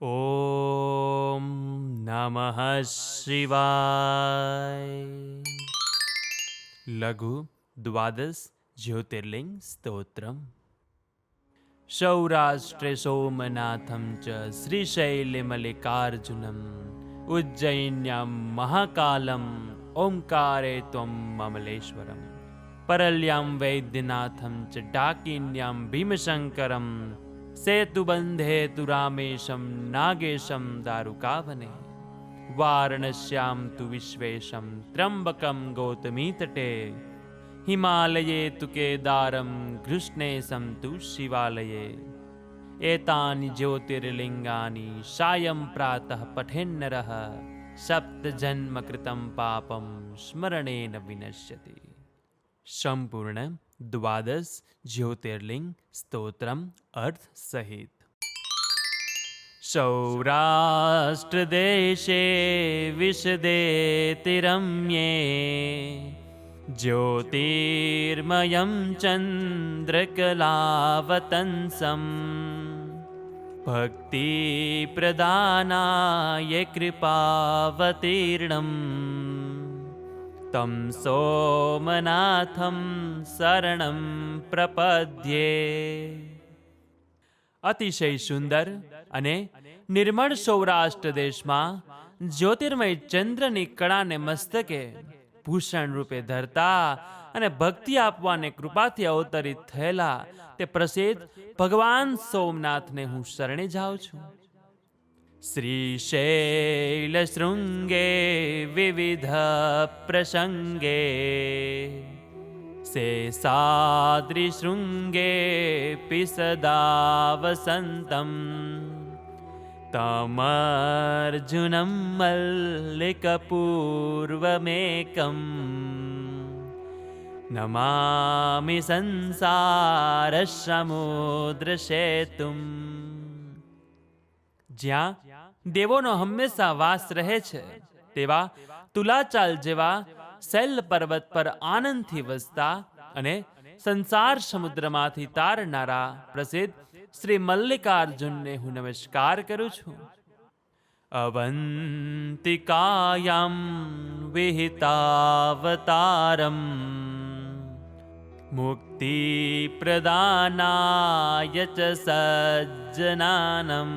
ઓમ નમઃ શિવાય લઘુ દ્વાદશ જ્યોતિર્લિંગ સ્તોત્રમ સૌરાષ્ટ્રે સોમનાથમ ચ શ્રીશૈલિમલિકાર્જુનમ ઉજ્જૈન્યમ મહાકાલમ ઓમકારે ત્વમ મમલેશ્વરમ પરલ્યામ વૈદ્યનાથમ ચ ડાકિન્યામ ભીમશંકરમ સેતુબંધે તુ રામેશમ નાગેશમ દારુકાવને વારણસ્યામ તુ વિશ્વેશમ ત્રંબકમ ગૌતમી તટે હિમાલયે તુ કેદારમ ઘૃષ્ણેશમ તુ શિવાલયે એતાની જ્યોતિર્લિંગાની સાયં પ્રાતઃ પઠેન્નરઃ સપ્તજન્મ કૃતમ પાપમ સ્મરણેન વિનશ્યતિ सम्पूर्ण द्वादश ज्योतिर्लिङ्गस्तोत्रमर्थसहित सौराष्ट्रदेशे विशदे तिरम्ये ज्योतिर्मयं चन्द्रकलावतंसं भक्तिप्रदानाय कृपावतीर्णम् तं સોમનાથમ શરણમ પ્રપદ્યે અતિશય સુંદર અને નિર્મળ સૌરાષ્ટ્ર દેશમાં જ્યોતિર્મય ચંદ્રની કળાને મસ્તકે ભૂષણ રૂપે ધરતા અને ભક્તિ આપવાને કૃપાથી અવતરિત થયેલા તે પ્રસિદ્ધ ભગવાન સોમનાથને હું શરણે જાઉં છું। श्रीशैलशृङ्गे विविधप्रसङ्गे से सादृशृङ्गेऽपि सदा वसन्तम् तमर्जुनं मल्लिकपूर्वमेकम् नमामि संसारशमु दृशेतुम् ज्ञा દેવોનો હંમેશા વાસ રહે છે. તેવા તુલાચાલ જેવા શૈલ પર્વત પર આનંદથી વસતા અને સંસાર સમુદ્રમાંથી તારનારા પ્રસિદ્ધ શ્રી મલ્લિકાર્જુનને હું નમસ્કાર કરું છું. અવંતિકાયામ વિહિતાવતારમ મુક્તિ પ્રદાનાય સજ્જનાનમ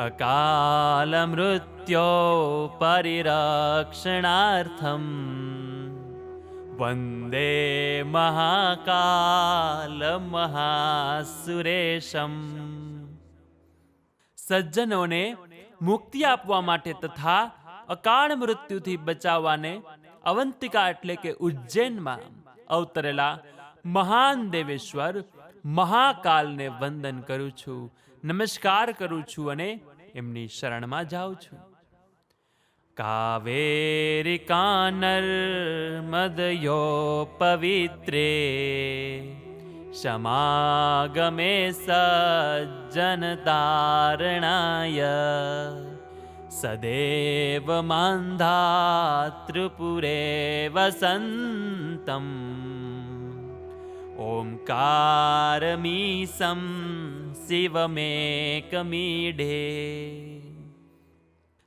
અકાલમૃત્યો પરિરક્ષણાર્થમ વંદે મહાકાલ મહાસુરેશમ સજ્જનોને મુક્તિ આપવા માટે તથા અકાળ મૃત્યુથી બચાવવાને અવંતિકા એટલે કે ઉજ્જૈનમાં અવતરેલા મહાન દેવેશ્વર મહાકાલને વંદન કરું છું નમસ્કાર કરું છું અને એમની શરણમાં જાઉં છું કાવેરિકા નર્મદયો પવિત્રે સમાગમે સજ્જનતારણાય સદેવ માંધાતૃપુરે વસંતમ ઓમકારમીસમ શિવમેકમીઢે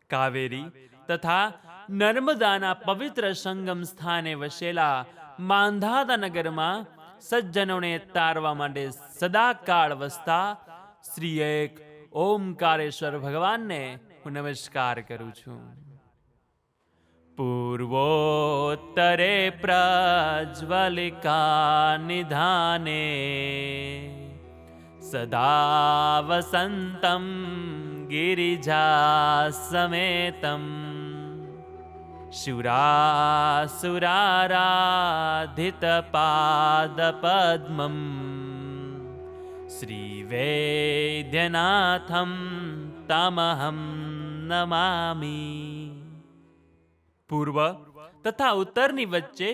કાવેરી તથા નર્મદાના પવિત્ર સંગમ સ્થાને વસેલા માંધાતા નગરમાં સજ્જનોને તારવા માટે સદાકાળ વસતા શ્રી એક ઓમકારેશ્વર ભગવાનને હું નમસ્કાર કરું છું पूर्वोत्तरे प्रज्वलिका निधाने। सदा वसन्तं गिरिजासमेतं शुरासुराराधितपादपद्मम्। श्रीवेद्यनाथं तमहं नमामि। પૂર્વ તથા ઉત્તરની વચ્ચે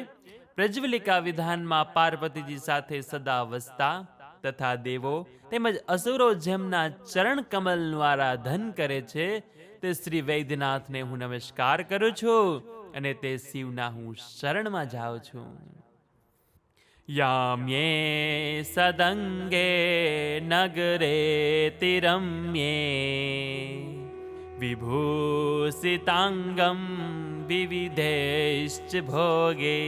પ્રજ્વલિકા વિધાનમાં પાર્વતીજી સાથે સદા વસતા તથા દેવો તેમજ અસુરો જેમના ચરણ કમલ કમલનું ધન કરે છે, તે શ્રી વૈદ્યનાથને હું નમસ્કાર કરું છું અને તે શિવના હું શરણમાં જાઉં છું. યામ્યે સદંગે નગરે તિરમ્યે विभूषिताङ्गं विविधैश्च भोगे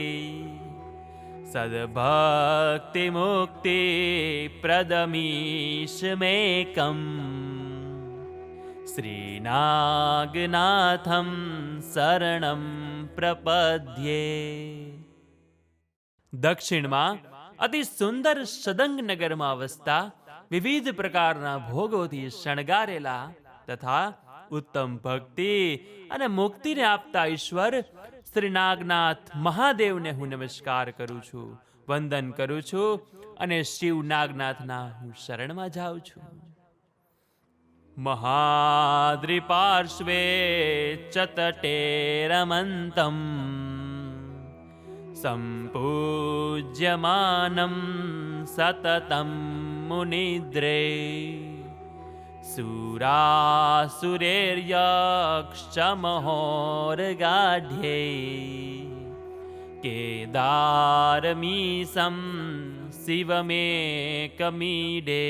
सद्भक्तिमुक्तिप्रदमीशमेकम् શ્રીનાગનાથમ શરણમ પ્રપદ્યે દક્ષિણમાં અતિ સુંદર સદંગ નગરમાં વસતા વિવિધ પ્રકારના ભોગોથી શણગારેલા તથા ઉત્તમ ભક્તિ અને મુક્તિને આપતા ઈશ્વર શ્રી નાગનાથ મહાદેવને હું નમસ્કાર કરું છું વંદન કરું છું અને શિવ નાગનાથના હું શરણમાં જાઉં છું महाद्रिपार्श्वे च तटे रमन्तं सम्पूज्यमानं सततं मुनिद्रे सुरासुरेर्यक्षमहोर्गाढ्ये केदारमीशं શિવમેકમીડે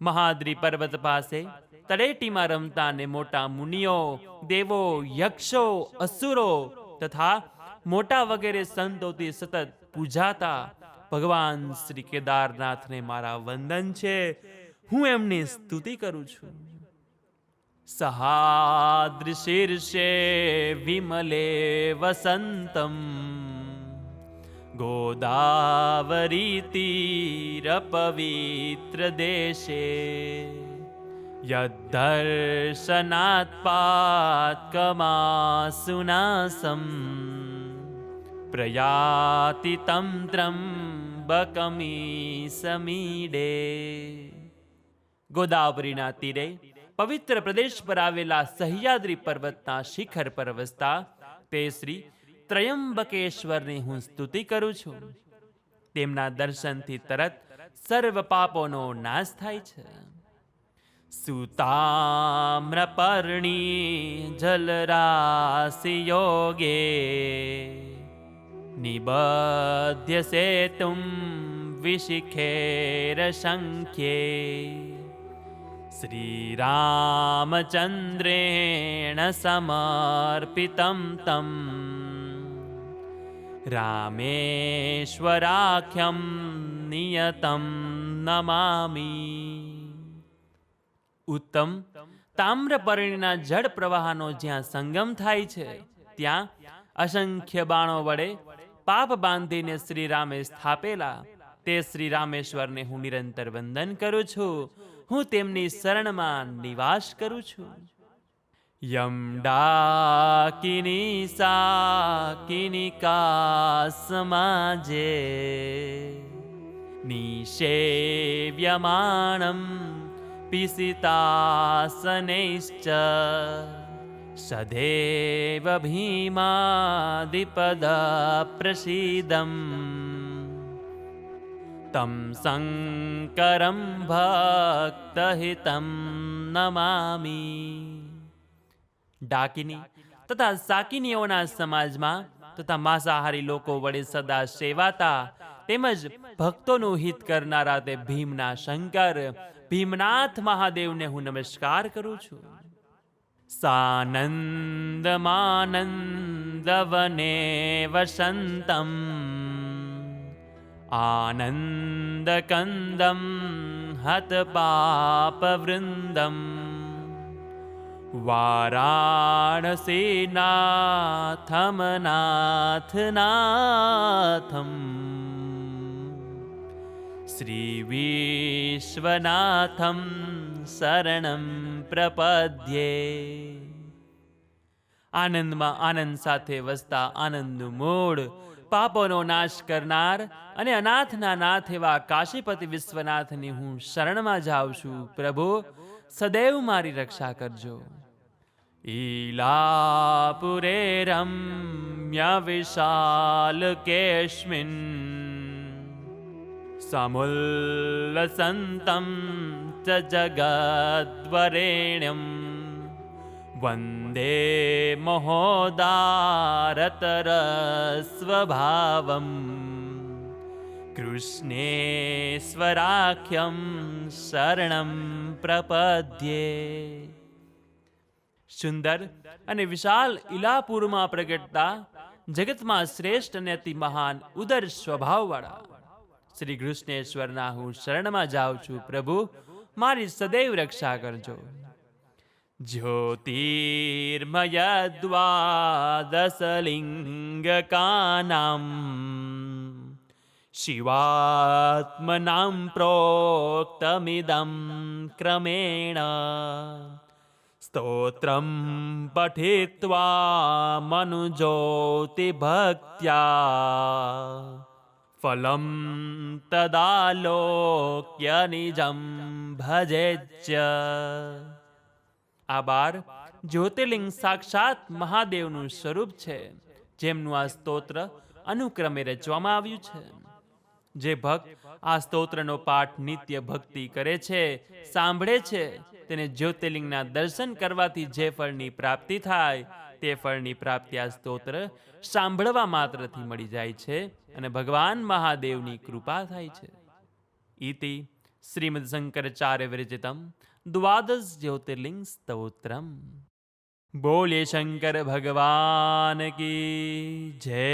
મહાદ્રી પર્વત પાસે તળેટીમાં રમતા ને મોટા મુનિઓ દેવો યક્ષો અસુરો તથા મોટા વગેરે સંતોથી સતત પૂજાતા ભગવાન શ્રી કેદારનાથને મારા વંદન છે હું એમની સ્તુતિ કરું છું સહાદૃશીર્ષે વિમલે વસંતમ गोदावरीतीरपवित्रदेशे यद्धर्शनात् पात्कमासुनासं प्रयाति तं ત્રંબકમી સમીડે ગોદાવરીના તીરે, પવિત્ર પ્રદેશ પર આવેલા સહ્યાદ્રી પર્વતના શિખર પર વસતા, તે શ્રી ત્રયંબકેશ્વરની હું સ્તુતિ કરું છું. તેમના દર્શનથી તરત સર્વ પાપોનો નાશ થાય છે. સુતામ્રપર્ણી જલરાશિ યોગે નિબધ્ય સેતુમ વિશિખેર શંખ્યે શ્રીરામચંદ્રેણ સમર્પિતમ તમ રામેશ્વરાખ્યમ નિયતમ નમામી ઉત્તમ તામ્રપર્ણીના જળ પ્રવાહનો જ્યાં સંગમ થાય છે, ત્યાં અસંખ્ય બાણો વડે પાપ બાંધીને શ્રી રામે સ્થાપેલા. તે શ્રી રામેશ્વરને હું નિરંતર વંદન કરું છું. હું તેમની શરણમાં નિવાસ કરું છું. યમ ડાકિની સાકિનિકા સમાજે નિષેવ્યમાણમ પિસિતાસનૈશ્ચ. સદેવ ભીમાદિપદ પ્રસીદમ. तं શંકરમ ભક્તહિતમ નમામી ડાકિની તથા સાકિનીઓના સમાજમાં તથા માંસાહારી લોકો વડે સદા સેવાતા તેમજ ભક્તોનું હિત કરનારા તે ભીમના શંકર ભીમનાથ મહાદેવને હું નમસ્કાર કરું છું સાનંદમાનંદવને વસંતમ આનંદકંદમ હત પાપવૃંદમ વારાણસીનાથમનાથનાથમ શ્રીવિશ્વનાથમ શરણમ પ્રપદ્યે આનંદમાં આનંદ સાથે વસતા આનંદનું મૂળ પાપોનો નાશ કરનાર અને અનાથના નાથ એવા કાશીપતિ વિશ્વનાથની હું શરણમાં જાઉં છું, પ્રભુ, સદૈવ મારી રક્ષા કરજો. ઈલાપુરે રમ્ય વિશાલ કેશ્મિન. સમુલ્લસંતમ ચ જગદ્વરેણ્યમ. વંદે મહોદારતરસ્વભાવમ કૃષ્ણેશ્વરાખ્યમ શરણમ પ્રપદ્યે સુંદર અને વિશાલ ઇલાપુરમાં પ્રગટતા જગતમાં શ્રેષ્ઠ અને અતિ મહાન ઉદર સ્વભાવવાળા. શ્રી કૃષ્ણેશ્વરના હું શરણમાં જાઉં છું પ્રભુ, મારી સદૈવ રક્ષા કરજો. ज्योतिर्मयद्वादशलिङ्गकानां शिवात्मनां प्रोक्तमिदं क्रमेण स्तोत्रं पठित्वा मनुज्योतिभक्त्या फलं तदा लोक्य निजं भजेच्च આ બાર જ્યોતિર્લિંગ સાક્ષાત મહાદેવનું સ્વરૂપ છે, જેમનું આ સ્તોત્ર અનુક્રમે રચવામાં આવ્યું છે. જે ભક્ત આ સ્તોત્રનો પાઠ નિત્ય ભક્તિ કરે છે, સાંભળે છે, તેને જ્યોતિર્લિંગના દર્શન કરવાથી જે ફળની પ્રાપ્તિ થાય, તે ફળની પ્રાપ્તિ આ સ્તોત્ર સાંભળવા માત્રથી મળી જાય છે અને ભગવાન મહાદેવની કૃપા થાય છે. ઇતિ શ્રીમદ શંકરાચાર્ય વિરચિતમ દ્વાદશ જ્યોતિર્લિંગ સ્તોત્રમ બોલે શંકર ભગવાન કી જય